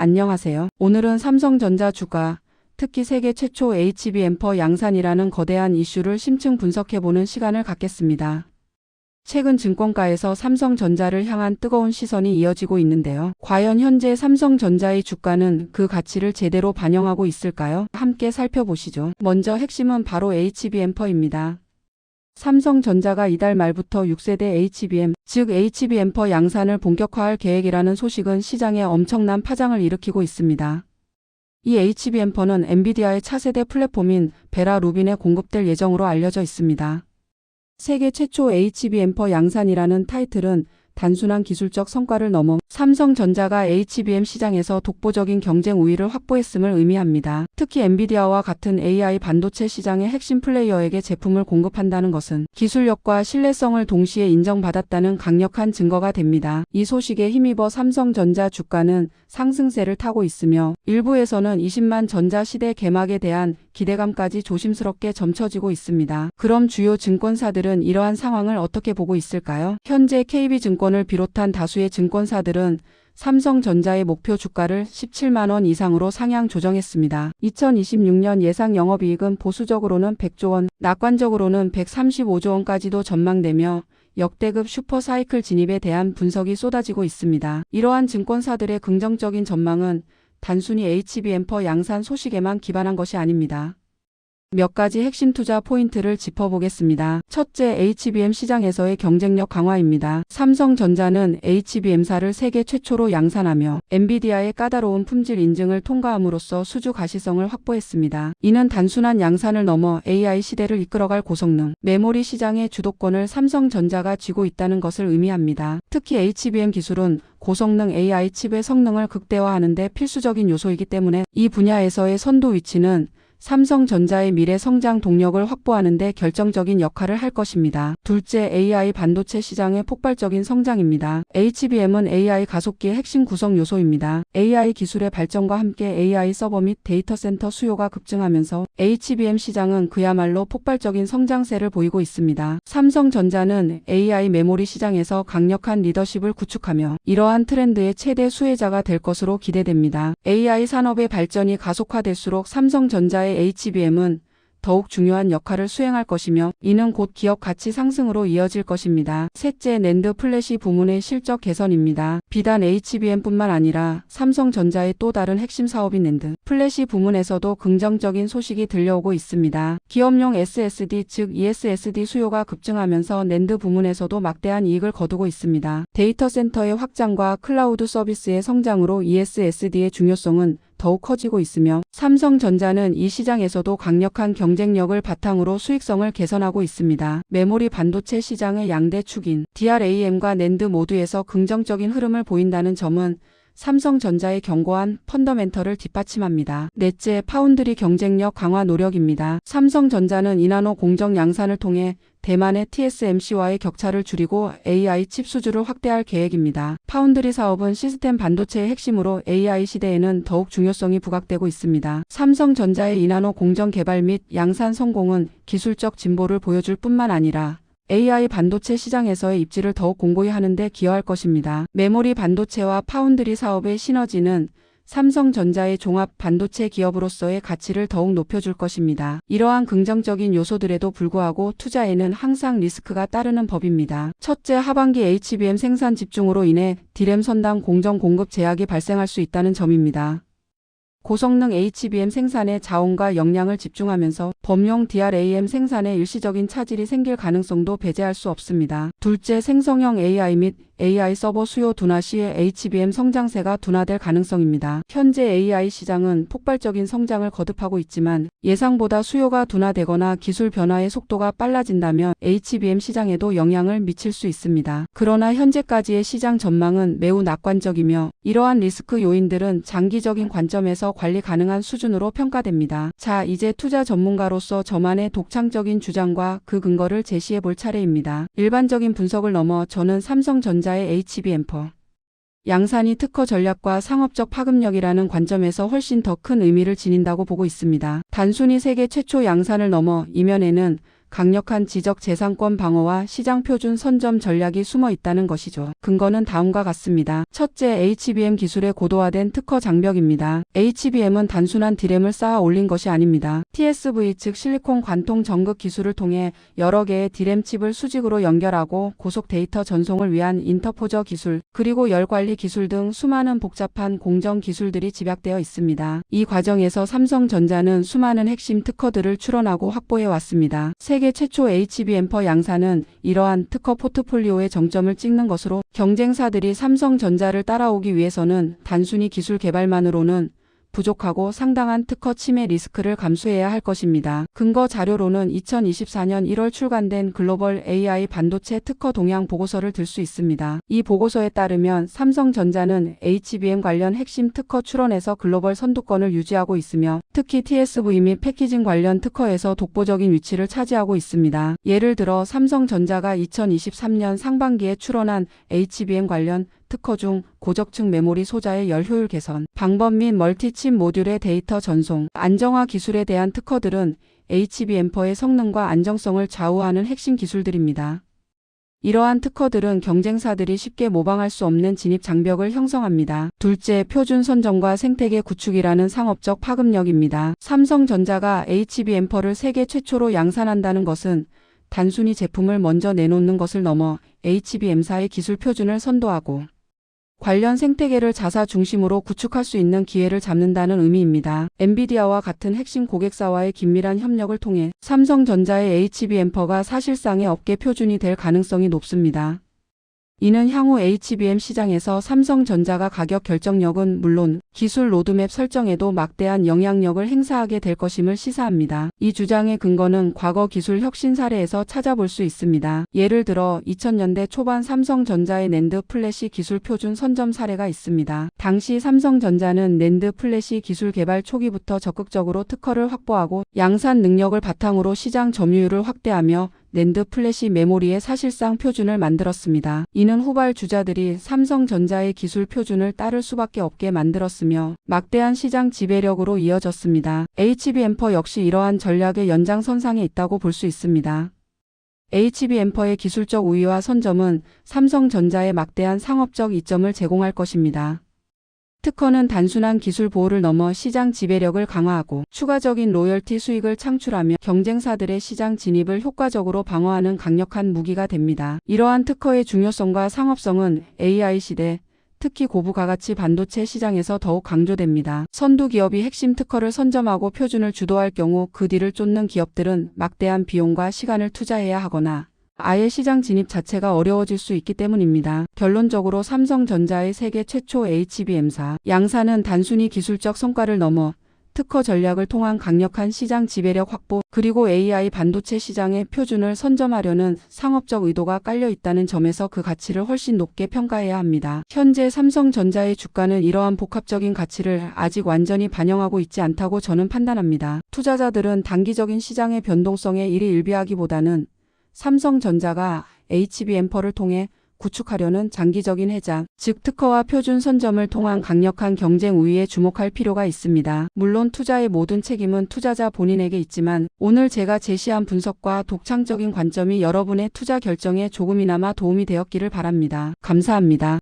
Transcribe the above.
안녕하세요. 오늘은 삼성전자 주가, 특히 세계 최초 HB 엠퍼 양산이라는 거대한 이슈를 심층 분석해보는 시간을 갖겠습니다. 최근 증권가에서 삼성전자를 향한 뜨거운 시선이 이어지고 있는데요. 과연 현재 삼성전자의 주가는 그 가치를 제대로 반영하고 있을까요? 함께 살펴보시죠. 먼저 핵심은 바로 HB 엠퍼입니다. 삼성전자가 이달 말부터 6세대 HBM, 즉 HB 엠퍼 양산을 본격화할 계획이라는 소식은 시장에 엄청난 파장을 일으키고 있습니다. 이 HB 엠퍼는 엔비디아의 차세대 플랫폼인 베라 루빈에 공급될 예정으로 알려져 있습니다. 세계 최초 HB 엠퍼 양산이라는 타이틀은 단순한 기술적 성과를 넘어 삼성전자가 HBM 시장에서 독보적인 경쟁 우위를 확보했음을 의미합니다. 특히 엔비디아와 같은 AI 반도체 시장의 핵심 플레이어에게 제품을 공급한다는 것은 기술력과 신뢰성을 동시에 인정받았다는 강력한 증거가 됩니다. 이 소식에 힘입어 삼성전자 주가는 상승세를 타고 있으며 일부에서는 20만 전자 시대 개막에 대한 기대감까지 조심스럽게 점쳐지고 있습니다. 그럼 주요 증권사들은 이러한 상황을 어떻게 보고 있을까요? 현재 KB증권을 비롯한 다수의 증권사들은 삼성전자의 목표 주가를 17만원 이상으로 상향 조정했습니다. 2026년 예상 영업이익은 보수적으로는 100조 원, 낙관적으로는 135조 원까지도 전망되며 역대급 슈퍼사이클 진입에 대한 분석이 쏟아지고 있습니다. 이러한 증권사들의 긍정적인 전망은 단순히 HB 엠퍼 양산 소식에만 기반한 것이 아닙니다. 몇 가지 핵심 투자 포인트를 짚어보겠습니다. 첫째, HBM 시장에서의 경쟁력 강화입니다. 삼성전자는 HBM사를 세계 최초로 양산하며 엔비디아의 까다로운 품질 인증을 통과함으로써 수주 가시성을 확보했습니다. 이는 단순한 양산을 넘어 AI 시대를 이끌어갈 고성능, 메모리 시장의 주도권을 삼성전자가 쥐고 있다는 것을 의미합니다. 특히 HBM 기술은 고성능 AI 칩의 성능을 극대화하는 데 필수적인 요소이기 때문에 이 분야에서의 선도 위치는 삼성전자의 미래 성장 동력을 확보하는 데 결정적인 역할을 할 것입니다. 둘째, AI 반도체 시장의 폭발적인 성장입니다. HBM은 AI 가속기의 핵심 구성 요소입니다. AI 기술의 발전과 함께 AI 서버 및 데이터 센터 수요가 급증하면서 HBM 시장은 그야말로 폭발적인 성장세를 보이고 있습니다. 삼성전자는 AI 메모리 시장에서 강력한 리더십을 구축하며 이러한 트렌드의 최대 수혜자가 될 것으로 기대됩니다. AI 산업의 발전이 가속화될수록 삼성전자 의 HBM은 더욱 중요한 역할을 수행할 것이며 이는 곧 기업 가치 상승으로 이어질 것입니다. 셋째, 낸드 플래시 부문의 실적 개선입니다. 비단 HBM뿐만 아니라 삼성전자의 또 다른 핵심 사업인 낸드 플래시 부문에서도 긍정적인 소식이 들려오고 있습니다. 기업용 SSD 즉 ESSD 수요가 급증하면서 낸드 부문에서도 막대한 이익을 거두고 있습니다. 데이터 센터의 확장과 클라우드 서비스의 성장으로 ESSD의 중요성은 더욱 커지고 있으며 삼성전자는 이 시장에서도 강력한 경쟁력을 바탕으로 수익성을 개선하고 있습니다. 메모리 반도체 시장의 양대 축인 DRAM과 낸드 모두에서 긍정적인 흐름을 보인다는 점은 삼성전자의 견고한 펀더멘털을 뒷받침합니다. 넷째, 파운드리 경쟁력 강화 노력입니다. 삼성전자는 이나노 공정 양산을 통해 대만의 TSMC와의 격차를 줄이고 AI 칩 수주를 확대할 계획입니다. 파운드리 사업은 시스템 반도체의 핵심으로 AI 시대에는 더욱 중요성이 부각되고 있습니다. 삼성전자의 이나노 공정 개발 및 양산 성공은 기술적 진보를 보여줄 뿐만 아니라 AI 반도체 시장에서의 입지를 더욱 공고히 하는 데 기여할 것입니다. 메모리 반도체와 파운드리 사업의 시너지는 삼성전자의 종합 반도체 기업으로서의 가치를 더욱 높여줄 것입니다. 이러한 긍정적인 요소들에도 불구하고 투자에는 항상 리스크가 따르는 법입니다. 첫째, 하반기 HBM 생산 집중으로 인해 디램 선당 공정 공급 제약이 발생할 수 있다는 점입니다. 고성능 HBM 생산에 자원과 역량을 집중하면서 범용 DRAM 생산에 일시적인 차질이 생길 가능성도 배제할 수 없습니다. 둘째, 생성형 AI 및 AI 서버 수요 둔화 시에 HBM 성장세가 둔화될 가능성입니다. 현재 AI 시장은 폭발적인 성장을 거듭하고 있지만 예상보다 수요가 둔화되거나 기술 변화의 속도가 빨라진다면 HBM 시장에도 영향을 미칠 수 있습니다. 그러나 현재까지의 시장 전망은 매우 낙관적이며 이러한 리스크 요인들은 장기적인 관점에서 관리 가능한 수준으로 평가됩니다. 자, 이제 투자 전문가로서 저만의 독창적인 주장과 그 근거를 제시해 볼 차례입니다. 일반적인 분석을 넘어 저는 삼성전자의 HB 엠퍼 양산이 특허 전략과 상업적 파급력이라는 관점에서 훨씬 더 큰 의미를 지닌다고 보고 있습니다. 단순히 세계 최초 양산을 넘어 이면에는 강력한 지적 재산권 방어와 시장 표준 선점 전략이 숨어 있다는 것이죠. 근거는 다음과 같습니다. 첫째, HBM 기술의 고도화된 특허 장벽입니다. HBM은 단순한 디램을 쌓아 올린 것이 아닙니다. TSV 즉 실리콘 관통 전극 기술을 통해 여러 개의 디램 칩을 수직으로 연결하고 고속 데이터 전송을 위한 인터포저 기술, 그리고 열 관리 기술 등 수많은 복잡한 공정 기술들이 집약되어 있습니다. 이 과정에서 삼성전자는 수많은 핵심 특허들을 출원하고 확보해 왔습니다. 세계 최초 HB 앰퍼 양산은 이러한 특허 포트폴리오의 정점을 찍는 것으로 경쟁사들이 삼성전자를 따라오기 위해서는 단순히 기술 개발만으로는 부족하고 상당한 특허 침해 리스크를 감수해야 할 것입니다. 근거 자료로는 2024년 1월 출간된 글로벌 AI 반도체 특허 동향 보고서를 들 수 있습니다. 이 보고서에 따르면 삼성전자는 HBM 관련 핵심 특허 출원에서 글로벌 선두권을 유지하고 있으며 특히 TSV 및 패키징 관련 특허에서 독보적인 위치를 차지하고 있습니다. 예를 들어 삼성전자가 2023년 상반기에 출원한 HBM 관련 특허 중 고적층 메모리 소자의 열 효율 개선, 방법 및 멀티칩 모듈의 데이터 전송, 안정화 기술에 대한 특허들은 HB 앰퍼의 성능과 안정성을 좌우하는 핵심 기술들입니다. 이러한 특허들은 경쟁사들이 쉽게 모방할 수 없는 진입 장벽을 형성합니다. 둘째, 표준 선정과 생태계 구축이라는 상업적 파급력입니다. 삼성전자가 HB 앰퍼를 세계 최초로 양산한다는 것은 단순히 제품을 먼저 내놓는 것을 넘어 HBM사의 기술 표준을 선도하고 관련 생태계를 자사 중심으로 구축할 수 있는 기회를 잡는다는 의미입니다. 엔비디아와 같은 핵심 고객사와의 긴밀한 협력을 통해 삼성전자의 HB 앰퍼가 사실상의 업계 표준이 될 가능성이 높습니다. 이는 향후 HBM 시장에서 삼성전자가 가격 결정력은 물론 기술 로드맵 설정에도 막대한 영향력을 행사하게 될 것임을 시사합니다. 이 주장의 근거는 과거 기술 혁신 사례에서 찾아볼 수 있습니다. 예를 들어 2000년대 초반 삼성전자의 낸드 플래시 기술 표준 선점 사례가 있습니다. 당시 삼성전자는 낸드 플래시 기술 개발 초기부터 적극적으로 특허를 확보하고 양산 능력을 바탕으로 시장 점유율을 확대하며 낸드 플래시 메모리의 사실상 표준을 만들었습니다. 이는 후발 주자들이 삼성전자의 기술 표준을 따를 수밖에 없게 만들었으며 막대한 시장 지배력으로 이어졌습니다. HB 앰퍼 역시 이러한 전략의 연장선상에 있다고 볼 수 있습니다. HB 앰퍼의 기술적 우위와 선점은 삼성전자의 막대한 상업적 이점을 제공할 것입니다. 특허는 단순한 기술 보호를 넘어 시장 지배력을 강화하고 추가적인 로열티 수익을 창출하며 경쟁사들의 시장 진입을 효과적으로 방어하는 강력한 무기가 됩니다. 이러한 특허의 중요성과 상업성은 AI 시대, 특히 고부가가치 반도체 시장에서 더욱 강조됩니다. 선두 기업이 핵심 특허를 선점하고 표준을 주도할 경우 그 뒤를 쫓는 기업들은 막대한 비용과 시간을 투자해야 하거나 아예 시장 진입 자체가 어려워질 수 있기 때문입니다. 결론적으로 삼성전자의 세계 최초 HBM사 양사는 단순히 기술적 성과를 넘어 특허 전략을 통한 강력한 시장 지배력 확보 그리고 AI 반도체 시장의 표준을 선점하려는 상업적 의도가 깔려 있다는 점에서 그 가치를 훨씬 높게 평가해야 합니다. 현재 삼성전자의 주가는 이러한 복합적인 가치를 아직 완전히 반영하고 있지 않다고 저는 판단합니다. 투자자들은 단기적인 시장의 변동성에 일희일비하기보다는 삼성전자가 HB 앰퍼를 통해 구축하려는 장기적인 해장, 즉 특허와 표준 선점을 통한 강력한 경쟁 우위에 주목할 필요가 있습니다. 물론 투자의 모든 책임은 투자자 본인에게 있지만 오늘 제가 제시한 분석과 독창적인 관점이 여러분의 투자 결정에 조금이나마 도움이 되었기를 바랍니다. 감사합니다.